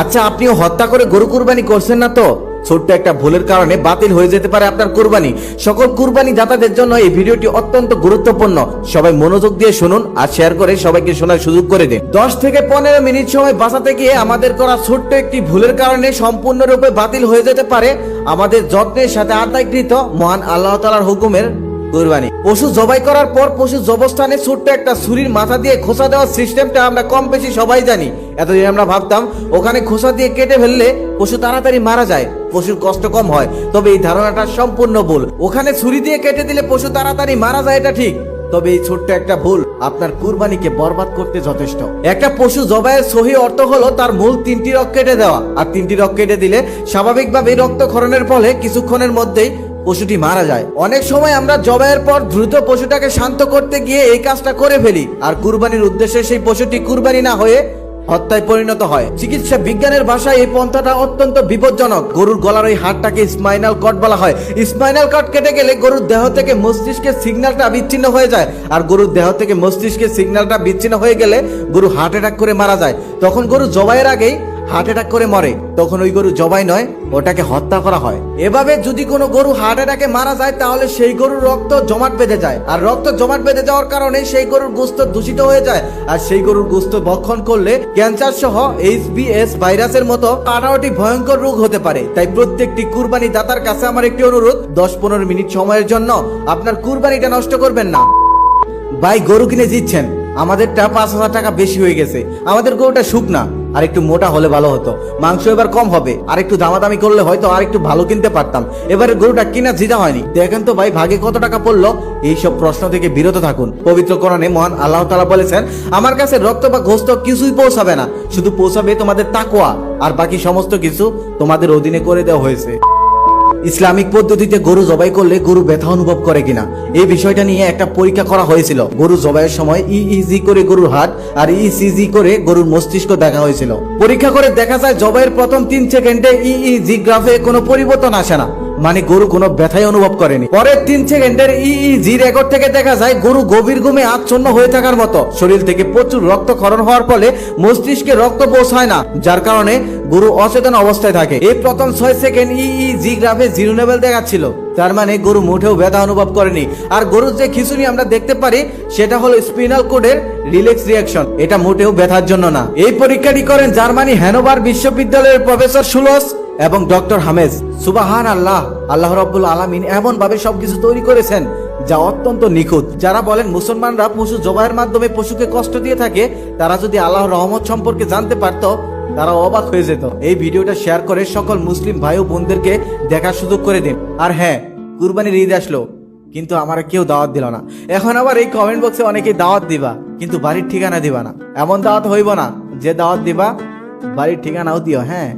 আচ্ছা আপনিও হত্যা করে গরু কুরবানি করছেন না তো? ছোট্ট একটা ভুলের কারণে বাতিল হয়ে যেতে পারে আপনার কুরবানি। সকল কুরবানি দাতাদের জন্য এই ভিডিওটি অত্যন্ত গুরুত্বপূর্ণ। সবাই মনোযোগ দিয়ে শুনুন আর শেয়ার করে সবাইকে শোনার সুযোগ করে দিন। দশ থেকে পনেরো মিনিট সময় বাঁচাতে গিয়ে আমাদের করা ছোট্ট একটি ভুলের কারণে সম্পূর্ণরূপে বাতিল হয়ে যেতে পারে আমাদের যত্নের সাথে আদায়কৃত মহান আল্লাহ তালার হুকুমের কুরবানি পশু জবাই করার পর পশু জবস্থানে ছোট্ট একটা ছুরির মাথা দিয়ে খোসা দেওয়ার সিস্টেমটা আমরা কম বেশি সবাই জানি। এতদিন আমরা ভাবতাম, ওখানে খোসা দিয়ে কেটে ফেললে পশু তাড়াতাড়ি মারা যায়, পশুর কষ্ট কম হয়। তবে এই ধারণাটা সম্পূর্ণ ভুল। ওখানে ছুরি দিয়ে কেটে দিলে পশু তাড়াতাড়ি মারা যায়, এটা ঠিক। তবে এই ছোট্ট একটা ভুল আপনার কুরবানিকে বরবাদ করতে যথেষ্ট। একটা পশু জবাইয়ের সহি অর্থ হলো তার মূল তিনটি রক কেটে দেওয়া। আর তিনটি রক কেটে দিলে স্বাভাবিকভাবে রক্তক্ষরণের ফলে কিছুক্ষণের মধ্যেই পশুটি মারা যায়। অনেক সময় আমরা জবাইয়ের পর দ্রুত পশুটাকে শান্ত করতে গিয়ে এই কাজটা করে ফেলি। আর কুরবানির উদ্দেশ্যে সেই পশুটি কুরবানি না হয়ে হত্যায় পরিণত হয়। চিকিৎসা বিজ্ঞানের ভাষায় এই পন্থাটা অত্যন্ত বিপজ্জনক। গরুর গলার ওই হাড়টাকে স্পাইনাল কট বলা হয়। স্পাইনাল কট কেটে গেলে গরুর দেহ থেকে মস্তিষ্কের সিগন্যালটা বিচ্ছিন্ন হয়ে যায়। আর গরুর দেহ থেকে মস্তিষ্কের সিগন্যালটা বিচ্ছিন্ন হয়ে গেলে গরু হার্ট অ্যাটাক করে মারা যায়। তখন গরু জবাইয়ের আগেই হার্ট অ্যাটাক করে মরে, তখন ওই গরু জবাই নয়, ওটাকে হত্যা করা হয়। এভাবে যদি কোনো গরু হার্ট অ্যাটাকে মারা যায়, তাহলে সেই গরুর রক্ত জমাট বেঁধে যায়। আর রক্ত জমাট বেঁধে যাওয়ার কারণে সেই গরুর গোস্ত দূষিত হয়ে যায়। আর সেই গরুর গোস্ত ভক্ষণ করলে ক্যান্সার সহ এইচবিএস ভাইরাসের মতো আঠারোটি ভয়ঙ্কর রোগ হতে পারে। তাই প্রত্যেকটি কুরবানি দাতার কাছে আমার একটি অনুরোধ, দশ পনেরো মিনিট সময়ের জন্য আপনার কুরবানিটা নষ্ট করবেন না। ভাই, গরু কিনে জিতছেন আমাদেরটা পাঁচ হাজার টাকা বেশি হয়ে গেছে। আমাদের গরুটা শুকনা। আর একটু মোটা হলে ভালো হতো। মাংস এবার কম হবে। আর একটু দামাদামি করলে হয়তো আর একটু ভালো কিনতে পারতাম। এবারে গরুটা কিনা জিদা হয়নি। দেখেন তো ভাই, ভাগে কত টাকা পড়ল? এইসব প্রশ্ন থেকে বিরত থাকুন। পবিত্র কোরআনে মহান আল্লাহ তালা বলেছেন, আমার কাছে রক্ত বা গোস্ত কিছুই পৌঁছাবে না। শুধু পৌঁছাবে তোমাদের তাকোয়া আর বাকি সমস্ত কিছু তোমাদের অধীনে করে দেওয়া হয়েছে। ইসলামিক পদ্ধতিতে গরু জবাই করলে গরু ব্যথা অনুভব করে কিনা? এই বিষয়টা নিয়ে একটা পরীক্ষা করা হয়েছিল। গরু জবাইয়ের সময় ইইজি করে গরুর হাট আর ইসিজি করে গরুর মস্তিষ্ক দেখা হয়েছিল। পরীক্ষা করে দেখা যায়, জবাইয়ের প্রথম তিন সেকেন্ডে ইইজি গ্রাফে কোনো পরিবর্তন আসে না। মানে গরু কোনো ব্যথাই অনুভব করেনি। পরের তিন সেকেন্ডের ইইজি রেকর্ড থেকে দেখা যায়, গরু গভীর ঘুমে আচ্ছন্ন হয়ে থাকার মতো। শরীর থেকে প্রচুর রক্তক্ষরণ হওয়ার ফলে মস্তিষ্কে রক্ত পৌঁছায় না, যার কারণে গরু অচেতন অবস্থায় থাকে। এই প্রথম ছয় সেকেন্ড ইইজি গ্রাফে জিরো লেভেল দেখাচ্ছিল। তার মানে গরু মুঠেও ব্যথা অনুভব করেনি। আর গরুর যে খিচুড়ি আমরা দেখতে পারি, সেটা হলো স্পিনাল কোডের রিলেক্স রিয়াকশন এটা মোটেও ব্যথার জন্য না। এই পরীক্ষাটি করেন জার্মানি হ্যানোভার বিশ্ববিদ্যালয়ের প্রফেসর সুলস এবং ডক্টর হামেজ সুবাহান আল্লাহ আল্লাহ রব্বুল আলমিন এমন ভাবে সবকিছু তৈরি করেছেন যা অত্যন্ত নিখুঁত। যারা বলেন মুসলমানরা পশু জবাইয়ের মাধ্যমে পশুকে কষ্ট দিয়ে থাকে, তারা যদি আল্লাহর রহমত সম্পর্কে জানতে পারত, তারা অবাক হয়ে যেত। এই ভিডিওটা শেয়ার করে সকল মুসলিম ভাই ও বোনদেরকে দেখার সুযোগ করে দিন। আর হ্যাঁ কুরবানির ঈদ আসলো, কিন্তু আমার কেউ দাওয়াত দিল না। এখন আবার এই কমেন্ট বক্সে অনেকেই দাওয়াত দিবা, কিন্তু বাড়ির ঠিকানা দিবা না। এমন দাওয়াত হইব না, যে দাওয়াত দিবা, বাড়ির ঠিকানাও দিও হ্যাঁ।